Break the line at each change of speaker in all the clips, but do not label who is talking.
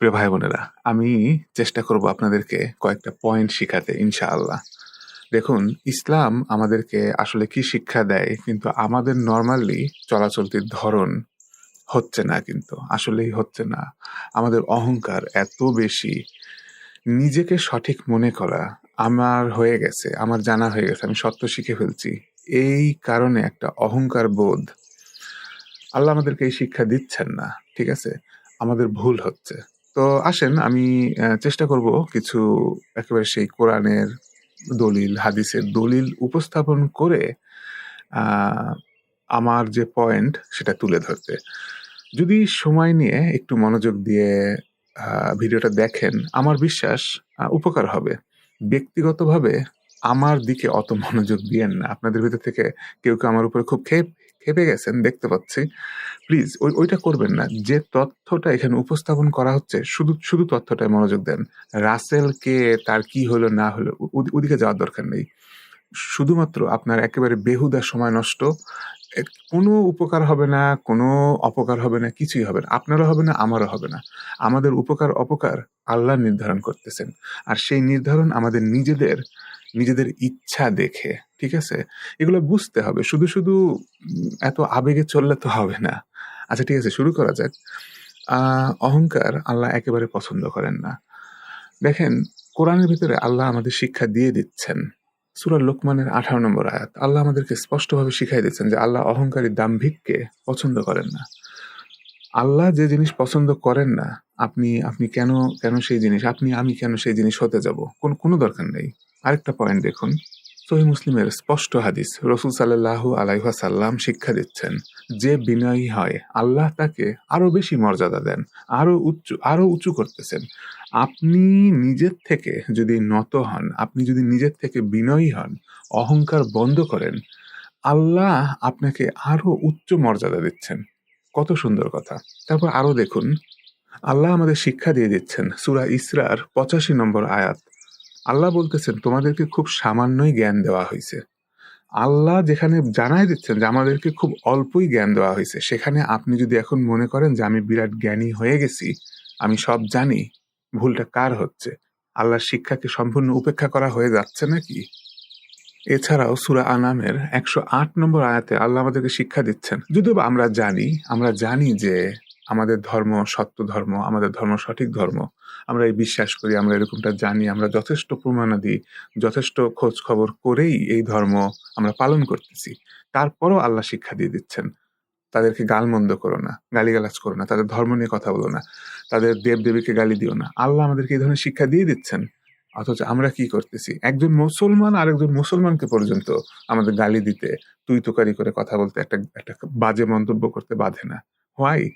প্রিয় ভাই বোনেরা আমি চেষ্টা করব আপনাদেরকে কয়েকটা পয়েন্ট শিখাতে, ইনশাআল্লাহ। দেখুন, ইসলাম আমাদেরকে আসলে কি শিক্ষা দেয়, কিন্তু আমাদের নর্মালি চলাচলতির ধরন হচ্ছে না কিন্তু, আসলেই হচ্ছে না। আমাদের অহংকার এত বেশি, নিজেকে সঠিক মনে করা আমার হয়ে গেছে, আমার জানা হয়ে গেছে, আমি সত্য শিখে ফেলছি। এই কারণে একটা অহংকার বোধ, আল্লাহ আমাদেরকে এই শিক্ষা দিচ্ছেন না, ঠিক আছে? আমাদের ভুল হচ্ছে। তো আসেন, আমি চেষ্টা করব কিছু একেবারে সেই কোরআনের দলিল, হাদিসের দলিল উপস্থাপন করে আমার যে পয়েন্ট সেটা তুলে ধরতে। যদি সময় নিয়ে একটু মনোযোগ দিয়ে ভিডিওটা দেখেন, আমার বিশ্বাস উপকার হবে। ব্যক্তিগতভাবে আমার দিকে অত মনোযোগ দিয়েন না। আপনাদের ভিতর থেকে কেউ কেউ আমার উপরে খুব ক্ষেপ খেপে গেছেন, দেখতে পাচ্ছি। প্লিজ ওই, ওইটা করবেন না। যে তথ্যটা এখানে উপস্থাপন করা হচ্ছে, শুধু শুধু তথ্যটায় মনোযোগ দেন। রাসেল কে, তার কি হলো, না হলো ওদিকে যাওয়ার দরকার নেই। শুধুমাত্র আপনার একেবারে বেহুদা সময় নষ্ট। কোনো উপকার হবে না, কোনো অপকার হবে না, কিছুই হবে না। আপনারও হবে না, আমারও হবে না। আমাদের উপকার, অপকার আল্লাহ নির্ধারণ করতেছেন। আর সেই নির্ধারণ আমাদের নিজেদের নিজেদের ইচ্ছা দেখে, ঠিক আছে? এগুলো বুঝতে হবে। শুধু শুধু এত আবেগে চললে তো হবে না। আচ্ছা ঠিক আছে, শুরু করা যাক। অহংকার আল্লাহ একেবারে পছন্দ করেন না। দেখেন, কোরআনের ভিতরে আল্লাহ আমাদের শিক্ষা দিয়ে দিচ্ছেন। সুরা লোকমানের আঠারো নম্বর আয়াত। আল্লাহ আমাদেরকে স্পষ্টভাবে শিখাই দিচ্ছেন যে আল্লাহ অহংকারী দাম্ভিককে পছন্দ করেন না। আল্লাহ যে জিনিস পছন্দ করেন না, আপনি আপনি কেন কেন সেই জিনিস, আপনি, আমি কেন সেই জিনিস হতে যাব? কোন, কোনো দরকার নেই। আরেকটা পয়েন্ট দেখুন। সহি মুসলিমের স্পষ্ট হাদিস রসুল সাল্লাহ আলাইহা সাল্লাম শিক্ষা দিচ্ছেন, যে বিনয়ী হয়, আল্লাহ তাকে আরও বেশি মর্যাদা দেন আরও উচ্চ, আরও উঁচু করতেছেন। আপনি নিজের থেকে যদি নত হন, আপনি যদি নিজের থেকে বিনয়ী হন, অহংকার বন্ধ করেন, আল্লাহ আপনাকে আরও উচ্চ মর্যাদা দিচ্ছেন। কত সুন্দর কথা। তারপর আরও দেখুন, আল্লাহ আমাদের শিক্ষা দিয়ে দিচ্ছেন, সুরা ইসরার পঁচাশি নম্বর আয়াত। আল্লাহ বলতেছেন, তোমাদেরকে খুব সামান্যই জ্ঞান দেওয়া হয়েছে। আল্লাহ যেখানে জানাই দিচ্ছেন যে আমাদেরকে খুব অল্পই জ্ঞান দেওয়া হয়েছে, সেখানে আপনি যদি এখন মনে করেন যে আমি বিরাট জ্ঞানী হয়ে গেছি, আমি সব জানি, ভুলটা কার হচ্ছে? আল্লাহর শিক্ষাকে সম্পূর্ণ উপেক্ষা করা হয়ে যাচ্ছে নাকি? এছাড়াও সুরা আনামের একশো আট নম্বর আয়াতে আল্লাহ আমাদেরকে শিক্ষা দিচ্ছেন, যদিও আমরা জানি আমরা জানি যে আমাদের ধর্ম সত্য ধর্ম, আমাদের ধর্ম সঠিক ধর্ম। আমরা এই বিশ্বাস করি, আমরা এরকমটা জানি, আমরা যথেষ্ট প্রমাণাদি যথেষ্ট খোঁজ খবর করেই এই ধর্ম আমরা পালন করতেছি। তারপরও আল্লাহ শিক্ষা দিয়ে দিচ্ছেন, তাদেরকে গালমন্দ করো না, গালিগালাজ করো না, তাদের ধর্ম নিয়ে কথা বলো না, তাদের দেব দেবীকে গালি দিও না। আল্লাহ আমাদেরকে এই ধরনের শিক্ষা দিয়ে দিচ্ছেন। অথচ আমরা কি করতেছি? একজন মুসলমান আর একজন মুসলমানকে পর্যন্ত আমাদের গালি দিতে, তুই তুকারি করে কথা বলতে একটা একটা বাজে মন্তব্য করতে বাধে না। হোয়াই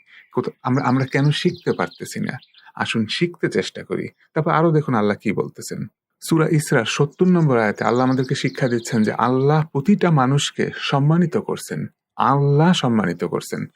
আমরা আমরা কেন শিখতে পারতেছি না? আসুন শিখতে চেষ্টা করি। তারপর আরও দেখুন আল্লাহ কি বলতেছেন। সুরা ইসরা সত্তর নম্বর আয়াতে আল্লাহ আমাদেরকে শিক্ষা দিচ্ছেন যে আল্লাহ প্রতিটা মানুষকে সম্মানিত করছেন। আল্লাহ সম্মানিত করছেন।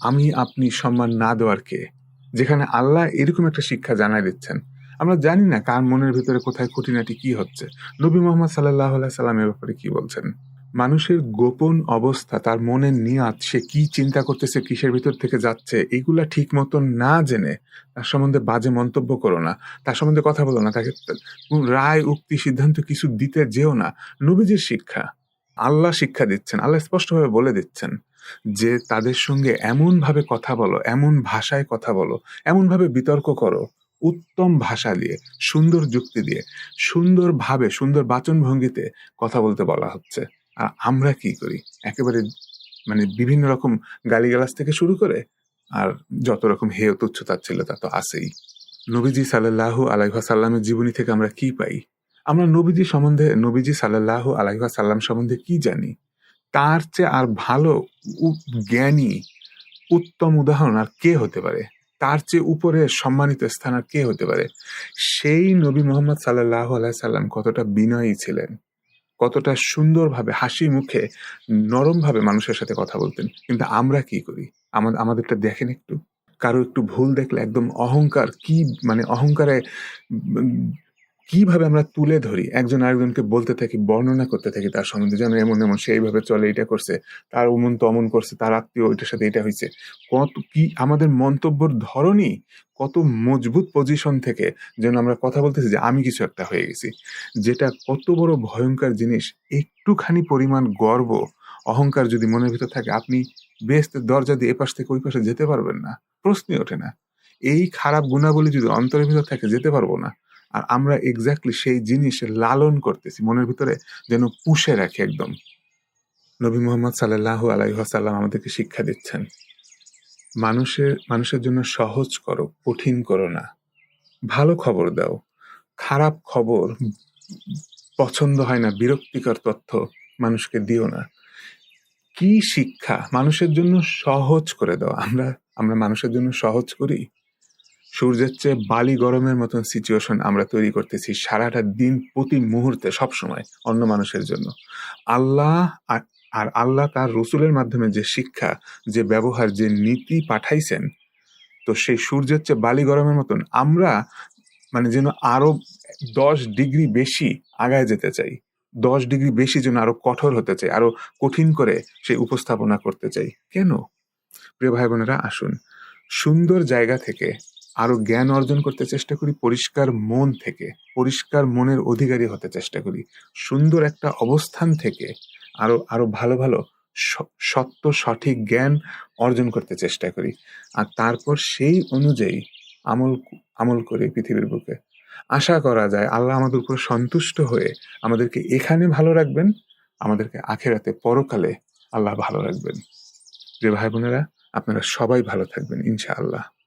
আমি, আপনি সম্মান না দেওয়ার কে? যেখানে আল্লাহ এরকম একটা শিক্ষা জানাই দিচ্ছেন। আমরা জানি না কার মনের ভিতরে কোথায় খুঁটিনাটি কি হচ্ছে। নবী মোহাম্মদ সাল্লাহ সাল্লামের ব্যাপারে কি বলছেন? মানুষের গোপন অবস্থা, তার মনের নিয়াত, সে কি চিন্তা করতেছে, কিসের ভিতর থেকে যাচ্ছে, এগুলা ঠিক মতন না জেনে তার সম্বন্ধে বাজে মন্তব্য করো না, তার সম্বন্ধে কথা বলো না, তাকে রায়, উক্তি, সিদ্ধান্ত কিছু দিতে যেও না। নবীজির শিক্ষা, আল্লাহ শিক্ষা দিচ্ছেন, আল্লাহ স্পষ্টভাবে বলে দিচ্ছেন যে তাদের সঙ্গে এমন ভাবে কথা বলো, এমন ভাষায় কথা বলো এমন ভাবে বিতর্ক করো, উত্তম ভাষা দিয়ে, সুন্দর যুক্তি দিয়ে, সুন্দরভাবে, সুন্দর বাচন ভঙ্গিতে কথা বলতে বলা হচ্ছে। আর আমরা কি করি? একেবারে মানে বিভিন্ন রকম গালিগালাজ থেকে শুরু করে আর যত রকম হেয় তুচ্ছ ছিল তা তো আছেই। নবীজি সাল্লাহ আলাইহাসাল্লামের জীবনী থেকে আমরা কি পাই? আমরা নবীজি সম্বন্ধে, নবীজি সাল্লাহ আলাইহাসাল্লাম সম্বন্ধে কি জানি? তার চেয়ে আর ভালো জ্ঞানী, উত্তম উদাহরণ আর কে হতে পারে? তার চেয়ে উপরে সম্মানিত স্থান আর কে হতে পারে? সেই নবী মোহাম্মদ সাল্লাহ আলাই সাল্লাম কতটা বিনয়ী ছিলেন। কতটা সুন্দরভাবে হাসি মুখে, নরমভাবে মানুষের সাথে কথা বলতেন। কিন্তু আমরা কি করি? আমাদের আমাদেরটা দেখেন একটু। কারও একটু ভুল দেখলে একদম অহংকার, কি মানে অহংকারে কীভাবে আমরা তুলে ধরি? একজন আরেকজনকে বলতে থাকি, বর্ণনা করতে থাকি তার সম্বন্ধে যেন এমন এমন সেইভাবে চলে এটা করছে, তার অমন তমন করছে, তার আত্মীয় ওইটার সাথে এটা হয়েছে কত কি আমাদের মন্তব্যর ধরনই কত মজবুত পজিশন থেকে যেন আমরা কথা বলতেছি যে আমি কিছু একটা হয়ে গেছি। যেটা কত বড় ভয়ঙ্কর জিনিস, একটুখানি পরিমাণ গর্ব, অহংকার যদি মনের ভিতর থাকে, আপনি বেস্তের দরজা দিয়ে এপাশ থেকে ওই পাশে যেতে পারবেন না, প্রশ্নই ওঠে না। এই খারাপ গুণাবলী যদি অন্তরের ভিতর থাকে, যেতে পারব না। আর আমরা এক্স্যাক্টলি সেই জিনিস লালন করতেছি, মনের ভিতরে যেন পুষে রাখি একদম। নবী মোহাম্মদ সাল্লাহ আলাইহাসাল্লাম আমাদেরকে শিক্ষা দিচ্ছেন, মানুষের মানুষের জন্য সহজ করো, কঠিন করো না। ভালো খবর দাও, খারাপ খবর পছন্দ হয় না, বিরক্তিকর তথ্য মানুষকে দিও না। কি শিক্ষা? মানুষের জন্য সহজ করে দাও। আমরা আমরা মানুষের জন্য সহজ করি? সূর্যের চেয়ে বালি গরমের মতন সিচুয়েশন আমরা তৈরি করতেছি সারাটা দিন প্রতি মুহূর্তে সব সময় অন্য মানুষের জন্য। আল্লাহ আর আল্লাহ তার রসুলের মাধ্যমে যে শিক্ষা, যে ব্যবহার, যে নীতি পাঠাইছেন, তো সেই সূর্যের চেয়ে বালি গরমের মতন আমরা মানে যেন আরও দশ ডিগ্রি বেশি আগায় যেতে চাই। দশ ডিগ্রি বেশি যেন আরও কঠোর হতে চাই, আরও কঠিন করে সেই উপস্থাপনা করতে চাই। কেন? প্রিয় ভাই বোনেরা আসুন সুন্দর জায়গা থেকে আরও জ্ঞান অর্জন করতে চেষ্টা করি, পরিষ্কার মন থেকে, পরিষ্কার মনের অধিকারী হতে চেষ্টা করি। সুন্দর একটা অবস্থান থেকে আরও আরও ভালো ভালো সত্য, সঠিক জ্ঞান অর্জন করতে চেষ্টা করি। আর তারপর সেই অনুযায়ী আমল আমল করি পৃথিবীর বুকে। আশা করা যায় আল্লাহ আমাদের উপর সন্তুষ্ট হয়ে আমাদেরকে এখানে ভালো রাখবেন, আমাদেরকে আখেরাতে পরকালে আল্লাহ ভালো রাখবেন। যে ভাই বোনেরা আপনারা সবাই ভালো থাকবেন, ইনশাআল্লাহ।